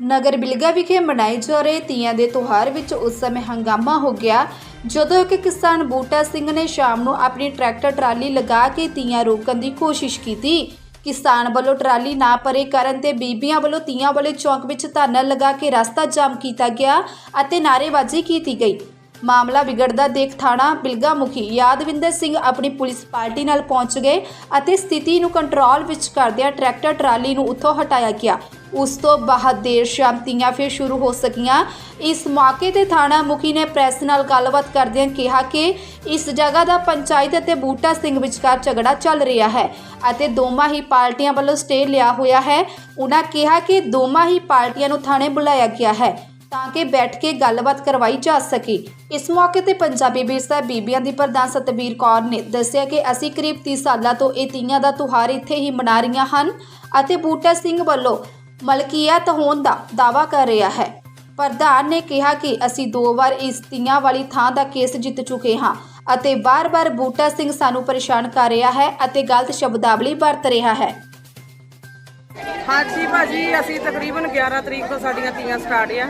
ਨਗਰ ਬਿਲਗਾ ਵਿਖੇ ਮਨਾਏ ਜਾ ਰਹੇ ਤੀਆਂ ਦੇ ਤਿਉਹਾਰ ਵਿੱਚ ਉਸ ਸਮੇਂ ਹੰਗਾਮਾ ਹੋ ਗਿਆ, ਜਦੋਂ ਕਿ ਕਿਸਾਨ ਬੂਟਾ ਸਿੰਘ ਨੇ ਸ਼ਾਮ ਨੂੰ ਆਪਣੀ ਟਰੈਕਟਰ ਟਰਾਲੀ ਲਗਾ ਕੇ ਤੀਆਂ ਰੋਕਣ ਦੀ ਕੋਸ਼ਿਸ਼ ਕੀਤੀ। ਕਿਸਾਨ ਵੱਲੋਂ ਟਰਾਲੀ ਨਾ ਪਰੇ ਕਰਨ ਤੇ ਬੀਬੀਆਂ ਵੱਲੋਂ ਤੀਆਂ ਵਾਲੇ ਚੌਂਕ ਵਿੱਚ ਧਰਨਾ ਲਗਾ ਕੇ ਰਸਤਾ ਜਾਮ ਕੀਤਾ ਗਿਆ ਅਤੇ ਨਾਅਰੇਬਾਜ਼ੀ ਕੀਤੀ ਗਈ। ਮਾਮਲਾ ਵਿਗੜਦਾ ਦੇਖ ਥਾਣਾ ਬਿਲਗਾ ਮੁਖੀ ਯਾਦਵਿੰਦਰ ਸਿੰਘ ਆਪਣੀ ਪੁਲਿਸ ਪਾਰਟੀ ਨਾਲ ਪਹੁੰਚ ਗਏ ਅਤੇ ਸਥਿਤੀ ਨੂੰ ਕੰਟਰੋਲ ਵਿੱਚ ਕਰਦਿਆਂ ਟਰੈਕਟਰ ਟਰਾਲੀ ਨੂੰ ਉੱਥੋਂ ਹਟਾਇਆ ਗਿਆ। ਉਸ ਤੋਂ ਬਾਅਦ ਦੇਰ ਸ਼ਾਮ ਤੀਆਂ ਫਿਰ ਸ਼ੁਰੂ ਹੋ ਸਕੀਆਂ। ਇਸ ਮੌਕੇ ਤੇ ਥਾਣਾ ਮੁਖੀ ਨੇ ਪ੍ਰੈਸ ਨਾਲ ਗੱਲਬਾਤ ਕਰਦਿਆਂ ਕਿਹਾ ਕਿ ਇਸ ਜਗ੍ਹਾ ਦਾ ਪੰਚਾਇਤ ਅਤੇ ਬੂਟਾ ਸਿੰਘ ਵਿਚਕਾਰ ਝਗੜਾ ਚੱਲ ਰਿਹਾ ਹੈ ਅਤੇ ਦੋਵਾਂ ਹੀ ਪਾਰਟੀਆਂ ਵੱਲੋਂ ਸਟੇ ਲਿਆ ਹੋਇਆ ਹੈ। ਉਹਨਾਂ ਕਿਹਾ ਕਿ ਦੋਵਾਂ ਹੀ ਪਾਰਟੀਆਂ ਨੂੰ ਥਾਣੇ ਬੁਲਾਇਆ ਗਿਆ ਹੈ ਤਾਂ ਕਿ ਬੈਠ ਕੇ ਗੱਲਬਾਤ ਕਰਵਾਈ ਜਾ ਸਕੇ। ਇਸ ਮੌਕੇ ਤੇ ਪੰਜਾਬੀ ਵਿਰਸਾ ਬੀਬੀਆਂ ਦੀ ਪ੍ਰਧਾਨ ਸਤਬੀਰ ਕੌਰ ਨੇ ਦੱਸਿਆ ਕਿ ਅਸੀਂ ਕਰੀਬ 30 ਸਾਲਾਂ ਤੋਂ ਇਹ ਤੀਆਂ ਦਾ ਤਿਉਹਾਰ ਇੱਥੇ ਹੀ ਮਨਾ ਰਹੀਆਂ ਹਨ ਅਤੇ ਬੂਟਾ ਸਿੰਘ ਵੱਲੋਂ ਮਲਕੀਅਤ ਹੋਣ ਦਾ ਦਾਵਾ ਕਰ ਰਿਹਾ ਹੈ। ਪ੍ਰਧਾਨ ਨੇ ਕਿਹਾ ਕਿ ਅਸੀਂ ਦੋ ਵਾਰ ਇਸ ਤੀਆਂ ਵਾਲੀ ਥਾਂ ਦਾ ਕੇਸ ਜਿੱਤ ਚੁੱਕੇ ਹਾਂ ਅਤੇ ਬਾਰ-ਬਾਰ ਬੂਟਾ ਸਿੰਘ ਸਾਨੂੰ ਪਰੇਸ਼ਾਨ ਕਰ ਰਿਹਾ ਹੈ ਅਤੇ ਗਲਤ ਸ਼ਬਦਾਵਲੀ ਵਰਤ ਰਿਹਾ ਹੈ। ਹਾਂਜੀ ਭਾਜੀ, ਅਸੀਂ ਤਕਰੀਬਨ 11 ਤਰੀਕ ਤੋਂ ਸਾਡੀਆਂ ਤੀਆਂ ਸਟਾਰਟ ਆ।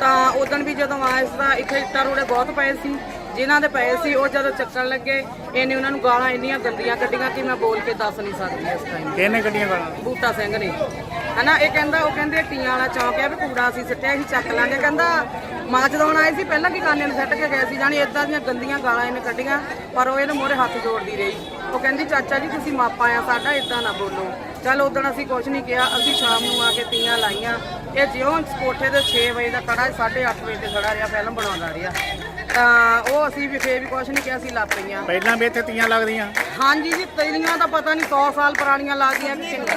ਤਾਂ ਉਦੋਂ ਵੀ ਜਦੋਂ ਆਏ ਸੀ ਤਾਂ ਇੱਥੇ ਇੱਟਾਂ ਰੋੜੇ ਬਹੁਤ ਪਏ ਸੀ। ਜਿਨ੍ਹਾਂ ਦੇ ਪਏ ਸੀ ਉਹ ਜਦੋਂ ਚੱਕਣ ਲੱਗੇ ਇਹਨੇ ਉਹਨਾਂ ਨੂੰ ਗਾਲਾਂ ਇੰਨੀਆਂ ਗੰਦੀਆਂ ਕੱਢੀਆਂ ਕਿ ਮੈਂ ਬੋਲ ਕੇ ਦੱਸ ਨਹੀਂ ਸਕਦੀ ਇਸ ਟਾਈਮ ਕਿਹਨੇ ਗੱਡੀਆਂ ਗਾਲਾਂ? ਬੂਟਾ ਸਿੰਘ ਨੇ। ਹਨਾ ਇਹ ਕਹਿੰਦਾ ਉਹ ਕਹਿੰਦੇ ਟੀਆਂ ਵਾਲਾ ਚੌਂਕ ਹੈ ਵੀ ਕੂੜਾ ਅਸੀਂ ਸਿੱਟਿਆ ਅਸੀਂ ਚੱਕ ਲਾਂਗੇ। ਕਹਿੰਦਾ ਮਾਂ ਚਦਾਉਣ ਆਏ ਸੀ ਪਹਿਲਾਂ ਕੀ ਕਾਨੇ ਨੂੰ ਸੱਟ ਕੇ ਗਏ ਸੀ ਜਾਣੀ ਇਦਾਂ ਦੀਆਂ ਗੰਦੀਆਂ ਗਾਲਾਂ ਇਹਨੇ ਕੱਢੀਆਂ ਪਰ ਉਹ ਇਹਨੇ ਮੋਰੇ ਹੱਥ ਜੋੜਦੀ ਰਹੀ। ਉਹ ਕਹਿੰਦੀ ਚਾਚਾ ਜੀ ਤੁਸੀਂ ਮਾਪਾ ਆ ਸਾਡਾ ਇਦਾਂ ਨਾ ਬੋਲੋ। ਚੱਲ ਉਦੋਂ ਅਸੀਂ ਕੁਝ ਨਹੀਂ ਕਿਹਾ ਅਸੀਂ ਸ਼ਾਮ ਨੂੰ ਆ ਕੇ ਤੀਆਂ ਲਾਈਆਂ। ਇਹ ਜਿਉਂ ਕੋਠੇ ਦੇ 6 ਵਜੇ ਦਾ ਖੜਾ 8:30 ਵਜੇ ਤੇ ਖੜਾ ਰਿਹਾ ਫਿਲਮ ਬਣਾਉਂਦਾ ਰਿਹਾ। ਤਾਂ ਉਹ ਅਸੀਂ ਵੀ ਫੇਰ ਵੀ ਕੁਝ ਨਹੀਂ ਕਿਹਾ ਅਸੀਂ ਲਾਪਈਆਂ ਪਹਿਲਾਂ ਵੀ ਇੱਥੇ ਤੀਆਂ ਲੱਗਦੀਆਂ? ਹਾਂਜੀ ਜੀ ਤੇਰੀਆਂ ਦਾ ਪਤਾ ਨਹੀਂ 100 ਸਾਲ ਪੁਰਾਣੀਆਂ ਲੱਗਦੀਆਂ ਕਿਸੇ ਨੂੰ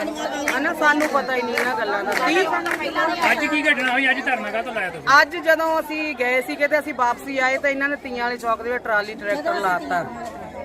ਹਨਾ ਸਾਨੂੰ ਪਤਾ ਹੀ ਨਹੀਂ ਇਹਨਾਂ ਗੱਲਾਂ ਦਾ। ਕੀ? ਅੱਜ ਕੀ ਘਟਨਾ ਹੋਈ? ਅੱਜ ਧਰਨਾ ਕਾਹਤੋਂ ਲਾਇਆ ਤੁਸੀਂ? ਅੱਜ ਜਦੋਂ ਅਸੀਂ ਗਏ ਸੀਗੇ ਤੇ ਅਸੀਂ ਵਾਪਸੀ ਆਏ ਤਾਂ ਇਹਨਾਂ ਨੇ ਤੀਆਂ ਵਾਲੇ ਚੌਕ ਦੇ ਵਿੱਚ ਟਰਾਲੀ ਟਰੈਕਟਰ ਲਾਤਾ।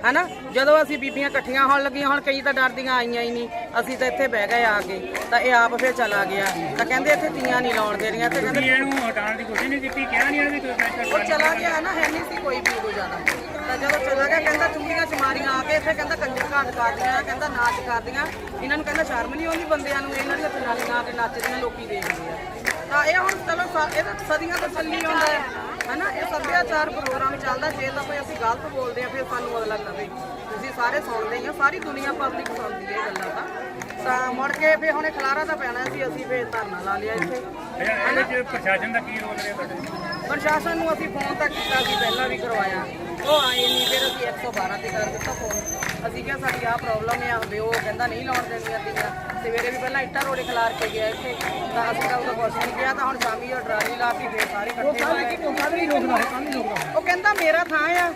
ਹਨਾ? ਜਦੋਂ ਅਸੀਂ ਬੀਬੀਆਂ ਇਕੱਠੀਆਂ ਹੋਣ ਲੱਗੀਆਂ ਹੁਣ ਕਈ ਤਾਂ ਡਰਦੀਆਂ ਆਈਆਂ ਹੀ ਨਹੀਂ। ਅਸੀਂ ਤਾਂ ਇੱਥੇ ਬਹਿ ਗਏ ਆ ਕੇ ਤਾਂ ਇਹ ਆਪ ਫਿਰ ਚਲਾ ਗਿਆ। ਤਾਂ ਕਹਿੰਦੇ ਇੱਥੇ ਤੀਆਂ ਨਹੀਂ ਲਾਉਣ ਦੇ ਰਹੀਆਂ ਤੇ ਕਹਿੰਦੇ ਇਹਨੂੰ ਹਟਾਉਣ ਦੀ ਕੋਸ਼ਿਸ਼ ਨਹੀਂ ਕੀਤੀ ਕਿਹਾ ਨਹੀਂ ਇਹਨੇ ਕੋਈ ਉਹ ਚਲਾ ਗਿਆ ਨਾ ਹੈ ਨਹੀਂ ਸੀ ਕੋਈ ਵੀ ਉਦੋਂ ਜ਼ਿਆਦਾ। ਤਾਂ ਜਦੋਂ ਚਲਾ ਗਿਆ ਕਹਿੰਦਾ ਚੁੰਗਲੀਆਂ ਚਮਾਰੀਆਂ ਆ ਕੇ ਇੱਥੇ ਕਹਿੰਦਾ ਕੰਜਰ ਘਾਟ ਕਰਦੀਆਂ ਕਹਿੰਦਾ ਨਾਚ ਕਰਦੀਆਂ ਇਹਨਾਂ ਨੂੰ ਕਹਿੰਦਾ ਸ਼ਰਮ ਨਹੀਂ ਆਉਂਦੀ ਬੰਦਿਆਂ ਨੂੰ ਇਹਨਾਂ ਦੀਆਂ ਜਨਾਨੀਆਂ ਆ ਕੇ ਨੱਚਦੀਆਂ ਲੋਕੀ ਦੇਖਦੇ ਆ ਤਾਂ ਇਹ ਹੁਣ ਚਲੋ ਇਹ ਤਾਂ ਸਦੀਆਂ ਤੋਂ ਚੱਲੀ ਆਉਂਦਾ ਹੈ। ਹਨਾ, ਇਹ ਸੱਭਿਆਚਾਰ ਪ੍ਰੋਗਰਾਮ ਚੱਲਦਾ, ਜੇ ਤਾਂ ਕੋਈ ਅਸੀਂ ਗਲਤ ਬੋਲਦੇ ਆ ਫਿਰ ਸਾਨੂੰ ਅਗਲਾ ਕਵੇ। ਤੁਸੀਂ ਸਾਰੇ ਸੁਣਦੇ ਹੀ ਆ ਸਾਰੀ ਦੁਨੀਆ ਪਬਲਿਕ ਸੁਣਦੀ ਹੈ ਇਹ ਗੱਲਾਂ ਤਾਂ। ਤਾਂ ਮੁੜ ਕੇ ਫਿਰ ਹੁਣੇ ਖਲਾਰਾ ਤਾਂ ਪੈਣਾ ਸੀ, ਅਸੀਂ ਫਿਰ ਧਰਨਾ ਲਾ ਲਿਆ ਇੱਥੇ। ਇਹਦੇ ਚ ਪ੍ਰਸ਼ਾਸਨ ਦਾ ਕੀ ਰੋਲ ਰਿਹਾ ਤੁਹਾਡੇ? ਪ੍ਰਸ਼ਾਸਨ ਨੂੰ ਅਸੀਂ ਫੋਨ ਤੱਕ ਕੀਤਾ ਸੀ, ਪਹਿਲਾਂ ਵੀ ਕਰਵਾਇਆ। ਉਹ ਆਏ ਨਹੀਂ ਫਿਰ ਅਸੀਂ 112 ਤੇ ਕਰ ਦਿੱਤਾ ਫੋਨ ਅਸੀਂ ਕਿਹਾ, ਸਾਡੀ ਆਹ ਪ੍ਰੋਬਲਮ ਆ, ਵੀ ਉਹ ਕਹਿੰਦਾ ਨਹੀਂ ਲਾਉਣ ਦੇਣੀਆਂ ਤੀਆਂ। ਸਵੇਰੇ ਵੀ ਪਹਿਲਾਂ ਇੱਟਾਂ ਰੋੜੇ ਖਿਲਾਰ ਕੇ ਗਿਆ ਇੱਥੇ। ਤਾਂ ਅਸੀਂ ਤਾਂ ਉਹਦਾ ਕੁਛ ਨਹੀਂ ਕਿਹਾ, ਤਾਂ ਹੁਣ ਸ਼ਾਮੀ ਉਹ ਡਰਾਲੀ ਲਾ ਕੇ ਫੇਰ ਸਾਰੇ ਇਕੱਠੇ ਹੋਏ ਉਹ ਕਹਿੰਦਾ, ਮੇਰਾ ਥਾਂ ਆ।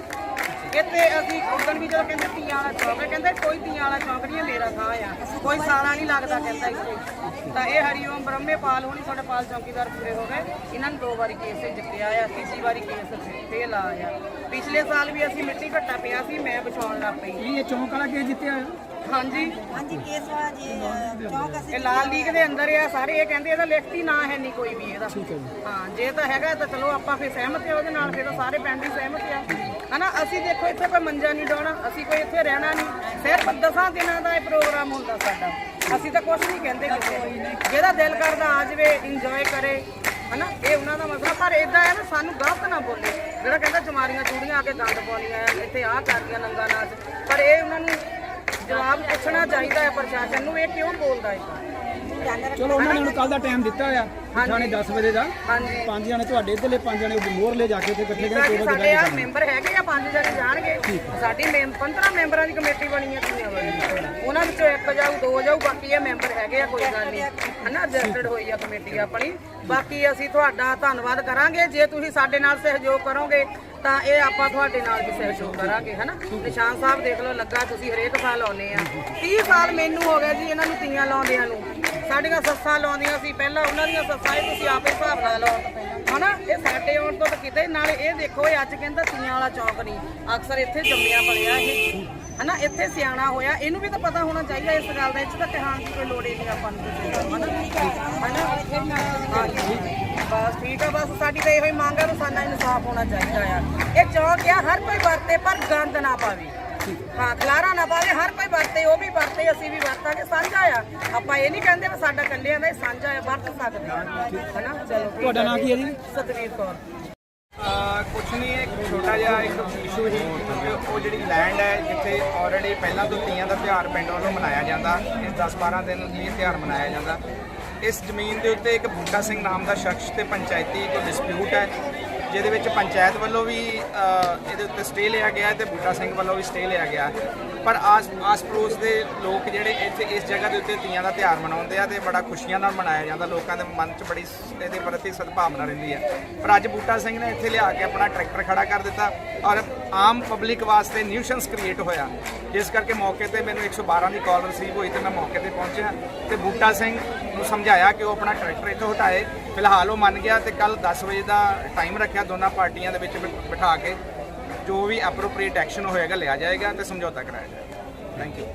ਇੱਥੇ ਅਸੀਂ ਉਦੋਂ ਵੀ ਜਦੋਂ ਕਹਿੰਦੇ ਤੀਆਂ ਵਾਲਾ ਚੌਕ ਹੈ ਕਹਿੰਦੇ ਕੋਈ ਤੀਆਂ ਵਾਲਾ ਚੌਕ ਨਹੀਂ ਹੈ ਮੇਰਾ ਥਾਂ ਆ। ਕੋਈ ਸਾਲਾ ਨਹੀਂ ਲੱਗਦਾ ਕਹਿੰਦਾ ਇੱਥੇ। ਤਾਂ ਇਹ ਹਰੀਓਮ ਬ੍ਰਹਮੇਪਾਲ ਹੋਣੀ ਸਾਡੇ ਪਾਲ ਚੌਕੀਦਾਰ ਪੂਰੇ ਹੋ ਗਏ। ਇਹਨਾਂ ਨੂੰ ਦੋ ਵਾਰੀ ਕੇਸ ਜਿੱਤਿਆ ਆ, ਤੀਜੀ ਵਾਰੀ ਕੇਸ ਫੇਲ ਆਇਆ ਪਿਛਲੇ ਸਾਲ ਵੀ ਅਸੀਂ ਮਿੱਟੀ ਘੱਟਾ ਪਿਆ ਸੀ, ਮੈਂ ਵਿਛਾਉਣ ਲੱਗ ਪਈ। ਇਹ ਚੌਂਕ ਵਾਲਾ ਕੇਸ ਜਿੱਤਿਆ ਹੋਇਆ। ਹਾਂਜੀ। ਹਾਂਜੀ ਕੇਸ ਵਾਲਾ ਜੀ ਚੌਂਕ ਅਸੀਂ ਇਹ ਲਾਲ ਲੀਗ ਦੇ ਅੰਦਰ ਆ ਸਾਰੇ ਇਹ ਕਹਿੰਦੇ ਇਹਦਾ ਲਿਖਤੀ ਨਾਂ ਹੈ ਨਹੀਂ ਕੋਈ ਵੀ ਇਹਦਾ। ਹਾਂ ਜੇ। ਤਾਂ ਹੈਗਾ ਤਾਂ ਚਲੋ ਆਪਾਂ ਫਿਰ ਸਹਿਮਤ ਆ ਉਹਦੇ ਨਾਲ ਫਿਰ ਤਾਂ ਸਾਰੇ ਪਿੰਡ ਹੀ ਸਹਿਮਤ ਆ। ਹਨਾ ਅਸੀਂ ਦੇਖੋ ਇੱਥੇ ਕੋਈ ਮੰਜਾ ਨਹੀਂ ਡਾਉਣਾ ਅਸੀਂ ਕੋਈ ਇੱਥੇ ਰਹਿਣਾ ਨਹੀਂ। ਸਿਰਫ ਦਸਾਂ ਦਿਨਾਂ ਦਾ ਇਹ ਪ੍ਰੋਗਰਾਮ ਹੁੰਦਾ ਸਾਡਾ। ਅਸੀਂ ਤਾਂ ਕੁਝ ਨਹੀਂ ਕਹਿੰਦੇ ਕਿਸੇ ਨੂੰ। ਜਿਹਦਾ ਦਿਲ ਕਰਦਾ ਆ ਜਾਵੇ ਇੰਜੋਏ ਕਰੇ ਹਨਾ ਇਹ ਉਹਨਾਂ ਦਾ ਮਸਲਾ। ਪਰ ਇਦਾਂ ਹੈ ਨਾ ਸਾਨੂੰ ਗਲਤ ਨਾ ਬੋਲੇ। ਜਿਹੜਾ ਕਹਿੰਦਾ ਚਮਾਰੀਆਂ ਚੂੜੀਆਂ ਆ ਕੇ ਗੰਦ ਪਾਉਣੀਆਂ ਇੱਥੇ ਆਹ ਕਰਦੀਆਂ ਨੰਗਾ ਨਾਚ ਪਰ ਇਹ ਉਹਨਾਂ ਨੂੰ ਜਵਾਬ ਪੁੱਛਣਾ ਚਾਹੀਦਾ ਹੈ ਪ੍ਰਸ਼ਾਸਨ ਨੂੰ ਇਹ ਕਿਉਂ ਬੋਲਦਾ ਹੈ? ਚਲੋ ਉਹਨਾਂ ਨੇ ਕੱਲ ਦਾ ਟਾਈਮ ਦਿੱਤਾ ਹੋਇਆ ਥਾਣੇ 10 ਵਜੇ ਦਾ। ਹਾਂਜੀ। ਪੰਜ ਜਣੇ ਤੁਹਾਡੇ ਇੱਧਰਲੇ ਪੰਜ ਜਣੇ ਮੋਹਰ ਲੈ ਜਾ ਕੇ ਤੇ ਇਕੱਠੇ ਕਰਕੇ ਸਾਡੇ ਆ ਮੈਂਬਰ ਹੈਗੇ ਆ ਪੰਜ ਜਣੇ ਜਾਣਗੇ। ਸਾਡੀ ਮੈਂਬ 15 ਮੈਂਬਰਾਂ ਦੀ ਕਮੇਟੀ ਬਣੀ ਹੈ ਦੁਨੀਆ ਵਾਲੀ। ਉਹਨਾਂ ਵਿੱਚੋਂ ਇੱਕ ਜਾਊ ਦੋ ਜਾਊ ਬਾਕੀ ਇਹ ਮੈਂਬਰ ਹੈਗੇ ਆ ਕੋਈ ਗੱਲ ਨਹੀਂ। ਹਨਾ ਰਜਿਸਟਰਡ ਹੋਈ ਆ ਕਮੇਟੀ ਆਪਣੀ। ਬਾਕੀ ਅਸੀਂ ਤੁਹਾਡਾ ਧੰਨਵਾਦ ਕਰਾਂਗੇ। ਜੇ ਤੁਸੀਂ ਸਾਡੇ ਨਾਲ ਸਹਿਯੋਗ ਕਰੋਗੇ ਤਾਂ ਇਹ ਆਪਾਂ ਤੁਹਾਡੇ ਨਾਲ ਵੀ ਸਹਿਯੋਗ ਕਰਾਂਗੇ, ਹਨਾ? ਨਿਸ਼ਾਨ ਸਾਹਿਬ ਦੇਖ ਲਓ, ਲੱਗਾ, ਤੁਸੀਂ ਹਰੇਕ ਸਾਲ ਆਉਨੇ ਆ। 30 ਸਾਲ ਮੈਨੂੰ ਹੋ ਗਿਆ ਜੀ ਇਹਨਾਂ ਨੂੰ ਤੀਆਂ ਲਾਉਂਦਿਆਂ ਨੂੰ। ਸਾਡੀਆਂ ਸੱਸਾਂ ਲਾਉਂਦੀਆਂ ਸੀ, ਪਹਿਲਾਂ ਉਹਨਾਂ ਦੀਆਂ ਸੱਸਾਂ ਇਹ ਤੁਸੀਂ ਆਪੇ ਹਿਸਾਬ ਲਾ ਲਓ, ਹਨਾ? ਇਹ ਸਾਡੇ ਆਉਣ ਤੋਂ ਤਾਂ ਕਿਤੇ, ਨਾਲੇ ਇਹ ਦੇਖੋ, ਇਹ ਅੱਜ ਕਹਿੰਦਾ ਤੀਆਂ ਵਾਲਾ ਚੌਕ ਨਹੀਂ। ਅਕਸਰ ਇੱਥੇ ਜੰਮਿਆ ਪਲਿਆ ਇਹ। ਹਨਾ? ਇੱਥੇ ਸਿਆਣਾ ਹੋਇਆ, ਇਹਨੂੰ ਵੀ ਤਾਂ ਪਤਾ ਹੋਣਾ ਚਾਹੀਦਾ ਇਸ ਗੱਲ ਦਾ ਇੱਥੇ ਤਾਂ ਕਹਾਣ ਦੀ ਕੋਈ ਲੋੜ ਹੀ ਨਹੀਂ ਆਪਾਂ ਨੂੰ ਹਨਾ? ਹਨਾ? ਬਸ ਠੀਕ ਆ ਬਸ ਸਾਡੀ ਤਾਂ ਇਹੋ ਹੀ ਮੰਗ ਆ ਵੀ ਸਾਡਾ ਇਨਸਾਫ ਹੋਣਾ ਚਾਹੀਦਾ ਆ। ਇਹ ਚੌਕ ਆ ਹਰ ਕੋਈ ਵਰਤੇ ਪਰ ਗੰਦ ਨਾ ਪਾਵੇ। ਹਾਂ ਖਲਾਰਾ ਨਾ ਪਾਵੇ ਹਰ ਕੋਈ ਵਰਤੇ ਉਹ ਵੀ ਵਰਤੇ ਅਸੀਂ ਵੀ ਵਰਤਾਂਗੇ ਸਾਂਝਾ ਆ। ਆਪਾਂ ਇਹ ਨਹੀਂ ਕਹਿੰਦੇ ਵੀ ਸਾਡਾ ਕੱਲਿਆਂ ਦਾ ਹੀ ਸਾਂਝਾ ਆ ਵਰਤ ਸਕਦੇ ਹਾਂ ਹਨਾ? ਚਲੋ ਠੀਕ ਤੁਹਾਡਾ ਆ ਨਾਂ ਕੀ ਹੈ ਜੀ? ਸਤਵੀਰ ਕੌਰ। ਕੁਛ ਨਹੀਂ ਇੱਕ ਛੋਟਾ ਜਿਹਾ ਇੱਕ ਇਸ਼ੂ ਕਿ ਉਹ ਜਿਹੜੀ ਲੈਂਡ ਹੈ ਜਿੱਥੇ ਆਲਰੇਡੀ ਪਹਿਲਾਂ ਤੋਂ ਤੀਆਂ ਦਾ ਤਿਉਹਾਰ ਪਿੰਡ ਵੱਲੋਂ ਮਨਾਇਆ ਜਾਂਦਾ ਇਸ 10-12 ਦਿਨ ਲਈ ਇਹ ਤਿਉਹਾਰ ਮਨਾਇਆ ਜਾਂਦਾ। ਇਸ ਜ਼ਮੀਨ ਦੇ ਉੱਤੇ ਇੱਕ ਬੂਟਾ ਸਿੰਘ ਨਾਮ ਦਾ ਸ਼ਖਸ ਤੇ ਪੰਚਾਇਤੀ ਕੋਈ ਡਿਸਪਿਊਟ ਹੈ। ਜਿਹਦੇ ਵਿੱਚ ਪੰਚਾਇਤ ਵੱਲੋਂ ਵੀ ਇਹਦੇ ਉੱਤੇ ਸਟੇ ਲਿਆ ਗਿਆ ਹੈ ਤੇ ਬੂਟਾ ਸਿੰਘ ਵੱਲੋਂ ਵੀ ਸਟੇ ਲਿਆ ਗਿਆ ਪਰ ਆਸ ਆਸ ਪੜੋਸ ਦੇ ਲੋਕ ਜਿਹੜੇ ਇੱਥੇ ਇਸ ਜਗ੍ਹਾ ਦੇ ਉੱਤੇ ਤੀਆਂ ਦਾ ਤਿਉਹਾਰ ਮਨਾਉਂਦੇ ਆ ਤੇ ਬੜਾ ਖੁਸ਼ੀਆਂ ਨਾਲ ਮਨਾਇਆ ਜਾਂਦਾ। ਲੋਕਾਂ ਦੇ ਮਨ 'ਚ ਬੜੀ ਇਹਦੇ ਪ੍ਰਤੀ ਸਦਭਾਵਨਾ ਰਹਿੰਦੀ ਹੈ। ਪਰ ਅੱਜ ਬੂਟਾ ਸਿੰਘ ਨੇ ਇੱਥੇ ਲਿਆ ਕੇ ਆਪਣਾ ਟਰੈਕਟਰ ਖੜਾ ਕਰ ਦਿੱਤਾ ਔਰ ਆਮ ਪਬਲਿਕ ਵਾਸਤੇ ਨਿਊਸ਼ਨਸ ਕ੍ਰੀਏਟ ਹੋਇਆ। ਜਿਸ ਕਰਕੇ ਮੌਕੇ ਤੇ ਮੈਨੂੰ 112 ਦੀ ਕਾਲ ਰਿਸੀਵ ਹੋਈ ਤੇ ਮੈਂ ਮੌਕੇ ਤੇ ਪਹੁੰਚਿਆ ਤੇ ਬੂਟਾ ਸਿੰਘ ਨੂੰ ਸਮਝਾਇਆ ਕਿ ਉਹ ਆਪਣਾ ਟਰੈਕਟਰ ਇੱਥੋਂ ਹਟਾਏ। ਫਿਲਹਾਲ ਉਹ ਮੰਨ ਗਿਆ ਤੇ ਕੱਲ 10 ਵਜੇ ਦਾ ਟਾਈਮ ਰੱਖਿਆ ਦੋਨਾਂ ਪਾਰਟੀਆਂ ਦੇ ਵਿੱਚ ਬਿਠਾ ਕੇ ਜੋ ਵੀ ਐਪਰੋਪ੍ਰੀਏਟ ਐਕਸ਼ਨ ਹੋਏਗਾ ਲਿਆ ਜਾਏਗਾ ਤੇ ਸਮਝੌਤਾ ਕਰਾਇਆ ਜਾਏਗਾ। Thank you